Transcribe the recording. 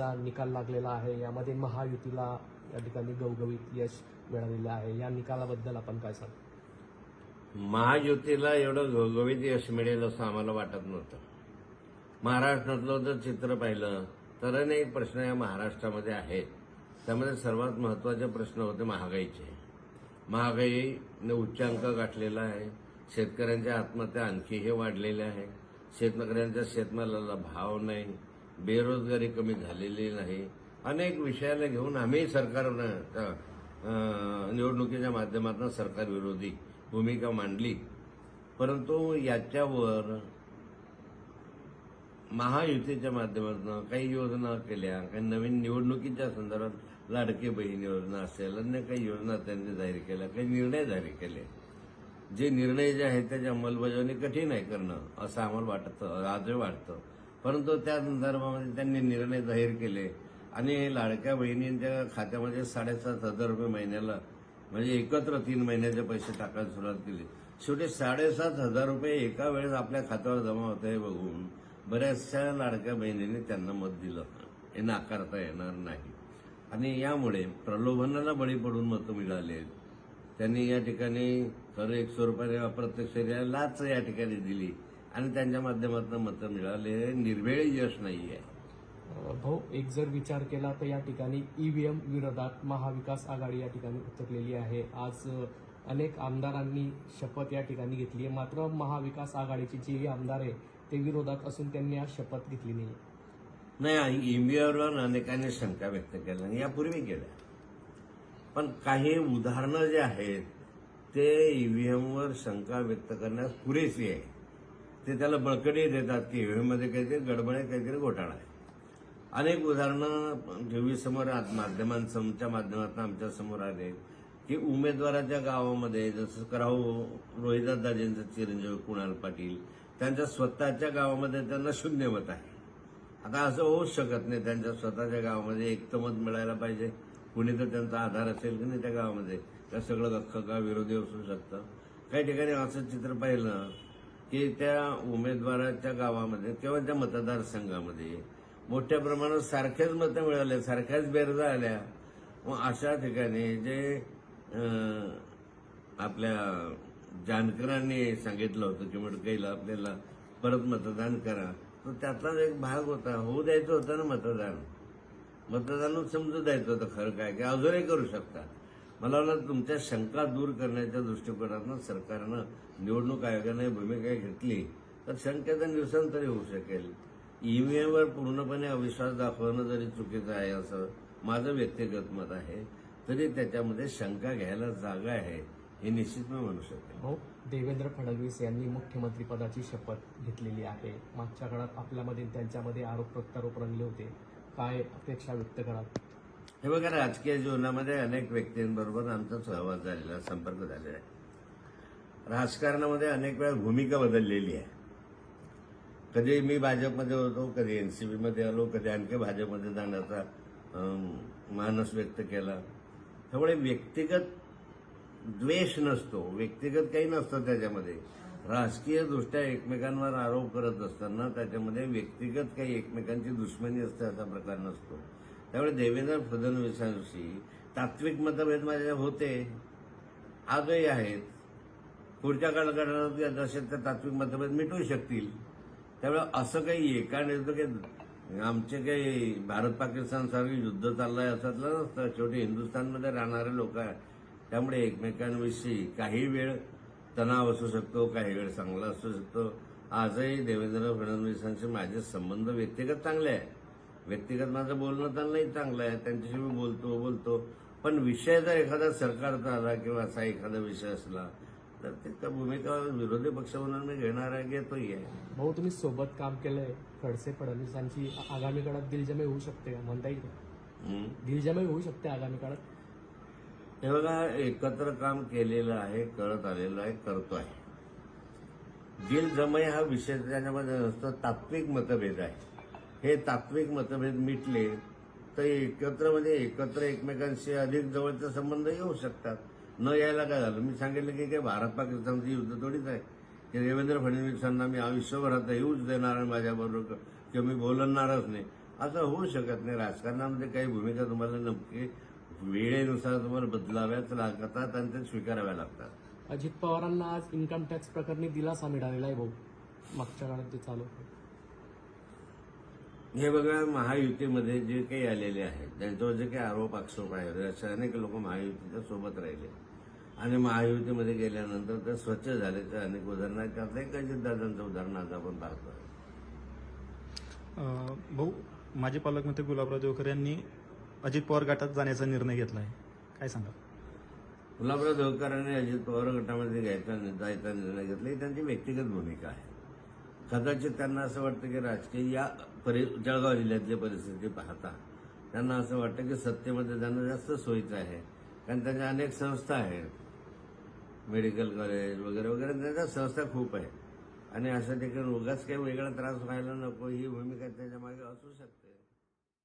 निवडणुकीचा निकाल लागलेला आहे. यामध्ये महायुतीला या ठिकाणी गवगवीत यश मिळालेलं आहे. या निकालाबद्दल आपण काय सांग? महायुतीला एवढं घवघवीत यश मिळेल असं आम्हाला वाटत नव्हतं. महाराष्ट्रातलं जर चित्र पाहिलं तर अनेक प्रश्न या महाराष्ट्रामध्ये आहेत. त्यामध्ये सर्वात महत्त्वाचे प्रश्न होते महागाईचे. महागाईने उच्चांक गाठलेला आहे. शेतकऱ्यांच्या आत्महत्या आणखीही वाढलेल्या आहे. शेतकऱ्यांच्या शेतमालाला भाव नाही. बेरोजगारी कमी झालेली नाही. अनेक विषयाला घेऊन आम्ही सरकारनं निवडणुकीच्या माध्यमातून सरकार विरोधी भूमिका मांडली. परंतु याच्यावर महायुतीच्या माध्यमातून काही योजना केल्या काही नवीन निवडणुकीच्या संदर्भात लाडके बहीण योजना असेल अन्य काही योजना त्यांनी जाहीर केल्या काही निर्णय जाहीर केले. जे निर्णय जे आहेत त्याची अंमलबजावणी कठीण आहे करणं असं आम्हाला वाटतं आजही वाटतं. परंतु त्या संदर्भामध्ये त्यांनी निर्णय जाहीर केले. आणि लाडक्या बहिणींच्या खात्यामध्ये साडेसात हजार रुपये महिन्याला म्हणजे एकत्र तीन महिन्याचे पैसे टाकायला सुरुवात केली. शेवटी साडेसात हजार रुपये एका वेळेस आपल्या खात्यावर जमा होत आहे बघून बऱ्याचशा लाडक्या बहिणींनी त्यांना मत दिलं. हे नाकारता येणार नाही. आणि यामुळे प्रलोभनाला बळी पडून मतं मिळाले. त्यांनी या ठिकाणी खरं एक रुपये अप्रत्यक्ष लाच या ठिकाणी दिली. आणि त्यांच्या माध्यमातून मतं मिळाले. हे निर्वेळी यश नाहीये. अं, भाऊ एक जर विचार केला तर या ठिकाणी ईव्हीएम विरोधात महाविकास आघाडी या ठिकाणी उतरलेली आहे. आज अनेक आमदारांनी शपथ या ठिकाणी घेतली आहे. मात्र महाविकास आघाडीचे जे आमदार आहे ते विरोधात असून त्यांनी आज शपथ घेतली नाही नाही ईव्हीएमवर अनेकांनी शंका व्यक्त केल्या आणि यापूर्वी केल्या पण काही उदाहरणं जे आहेत ते ईव्हीएमवर शंका व्यक्त करण्यास पुरेशी आहे ते त्याला बळकटी देतात की ईव्हीएममध्ये काहीतरी गडबड आहे काहीतरी घोटाळा आहे. अनेक उदाहरणं टीव्ही समोर माध्यमांच्या माध्यमातून आमच्यासमोर आले. की उमेदवाराच्या गावामध्ये जसं कराऊ रोहिदासदाजींचं चिरंजीव कुणाल पाटील त्यांच्या स्वतःच्या गावामध्ये त्यांना शून्य मत आहे. आता असं होऊच शकत नाही त्यांच्या स्वतःच्या गावामध्ये एकतमत मत मिळायला पाहिजे. कुणी तर त्यांचा आधार असेल की नाही त्या गावामध्ये? त्या सगळं अख्खं गाव विरोधी असू शकतं? काही ठिकाणी असं चित्र पाहिलं की त्या उमेदवाराच्या गावामध्ये किंवा त्या मतदारसंघामध्ये मोठ्या प्रमाणात सारख्याच मतं मिळाल्या सारख्याच बेरजा आल्या. मग अशा ठिकाणी जे आपल्या जानकरांनी सांगितलं होतं की मडकईला आपल्याला परत मतदान करा तर त्यातलाच एक भाग होता. होऊ द्यायचं होतं ना मतदान? मतदान समजू द्यायचं होतं खरं काय की अजूनही करू शकता. मला वाटतं तुमच्या शंका दूर करण्याच्या दृष्टिकोनातून सरकारनं निवडणूक आयोगाने भूमिका घेतली. तर शंकेचं निरसन तरी होऊ शकेल. ईव्हीएमवर पूर्णपणे अविश्वास दाखवणं जरी चुकीचं आहे असं माझं व्यक्तिगत मत आहे तरी त्याच्यामध्ये शंका घ्यायला जागा आहे हे निश्चित मी म्हणू शकतो हो देवेंद्र फडणवीस यांनी मुख्यमंत्रीपदाची शपथ घेतलेली आहे. मागच्या काळात आपल्यामध्ये त्यांच्यामध्ये आरोप प्रत्यारोप रंगले होते. काय अपेक्षा व्यक्त करा हे बघा राजकीय जीवनामध्ये अनेक व्यक्तींबरोबर आमचा सहवास झालेला आहे, संपर्क झालेला आहे. राजकारणामध्ये अनेक वेळा भूमिका बदललेली आहे. कधी मी भाजपमध्ये होतो कधी एन सी बीमध्ये आलो कधी आणखी भाजपमध्ये जाण्याचा मानस व्यक्त केला. त्यामुळे व्यक्तिगत द्वेष नसतो व्यक्तिगत काही नसतं त्याच्यामध्ये. राजकीय दृष्ट्या एकमेकांवर आरोप करत असताना त्याच्यामध्ये व्यक्तिगत काही एकमेकांची दुश्मनी असते असा प्रकार नसतो. त्यामुळे देवेंद्र फडणवीसांशी तात्विक मतभेद माझ्या होते. आजही आहेत. पुढच्या काळात जसे तर तात्विक मतभेद मिटवू शकतील. त्यामुळे असं काही एका नेतं की आमचे काही भारत पाकिस्तान सारखे युद्ध चाललंय असं नसतं. शेवटी हिंदुस्थानमध्ये राहणारे लोक आहेत. त्यामुळे एकमेकांविषयी काही वेळ तणाव असू शकतो काही वेळ चांगला असू शकतो. आजही देवेंद्र फडणवीसांचे माझे संबंध व्यक्तिगत चांगले आहे व्यक्तिगत माझं बोलणं त्यांनाही चांगलं आहे. त्यांच्याशी मी बोलतो बोलतो. पण विषय जर एखादा सरकारचा आला किंवा असा एखादा विषय असला तर त्या भूमिका विरोधी पक्ष म्हणून मी घेणार आहे घेतोही आहे भाऊ तुम्ही सोबत काम केलंय. खडसे फडणवीसांची आगामी काळात दिलजमे होऊ शकते का? म्हणता येईल का? हं. दिलजमे होऊ शकते आगामी काळात? हे बघा एकत्र काम केलेलं आहे कळत आलेलं आहे करतो आहे. दिल जमय हा विषय त्याच्यामध्ये नसतो तात्विक मतभेद आहे. हे तात्विक मतभेद मिटले तर एकत्र म्हणजे एकत्र एकमेकांशी अधिक जवळचे संबंध येऊ शकतात. न यायला काय झालं? मी सांगितलं की काय भारत पाकिस्तानचं युद्ध थोडीच आहे. की देवेंद्र फडणवीसांना मी आयुष्यभर आता येऊच देणार आहे माझ्याबरोबर किंवा मी बोलणारच नाही. असं होऊ शकत नाही. राजकारणामध्ये काही भूमिका तुम्हाला नक्की वेळेनुसार तुम्हाला बदलाव्याच लागतात आणि ते स्वीकाराव्या लागतात. अजित पवारांना आज इन्कम टॅक्स प्रकरणी दिलासा मिळालेला आहे भाऊ. मागच्या काळात ते चालू हे बघा महायुतीमध्ये जे काही आलेले आहेत त्यांच्यावर जे काही आरोप आक्षेप आहेत असे अनेक लोक महायुतीच्या सोबत राहिले. आणि महायुतीमध्ये गेल्यानंतर ते स्वच्छ झाल्याचे अनेक उदाहरणं त्यातलं एक अजितदादांचं उदाहरण आज आपण पाहतोय. अं, भाऊ माजी पालकमंत्री गुलाबराव देवकर यांनी अजित पवार गटात जाण्याचा निर्णय घेतला आहे काय सांगा गुलाबराव देवकरांनी अजित पवार गटामध्ये घ्यायचा जायचा निर्णय घेतला. ही त्यांची व्यक्तिगत भूमिका आहे. कदाचित त्यांना असं वाटतं की राजकीय या परि जळगाव जिल्ह्यातली परिस्थिती पाहता त्यांना असं वाटतं की सत्तेमध्ये जाणं जास्त सोयीचं आहे. कारण त्यांच्या अनेक संस्था आहेत. मेडिकल कॉलेज वगैरे वगैरे त्यांच्या संस्था खूप आहेत. आणि अशा ठिकाणी उगाच काही वेगळा त्रास व्हायला नको ही भूमिका त्याच्यामागे असू शकते.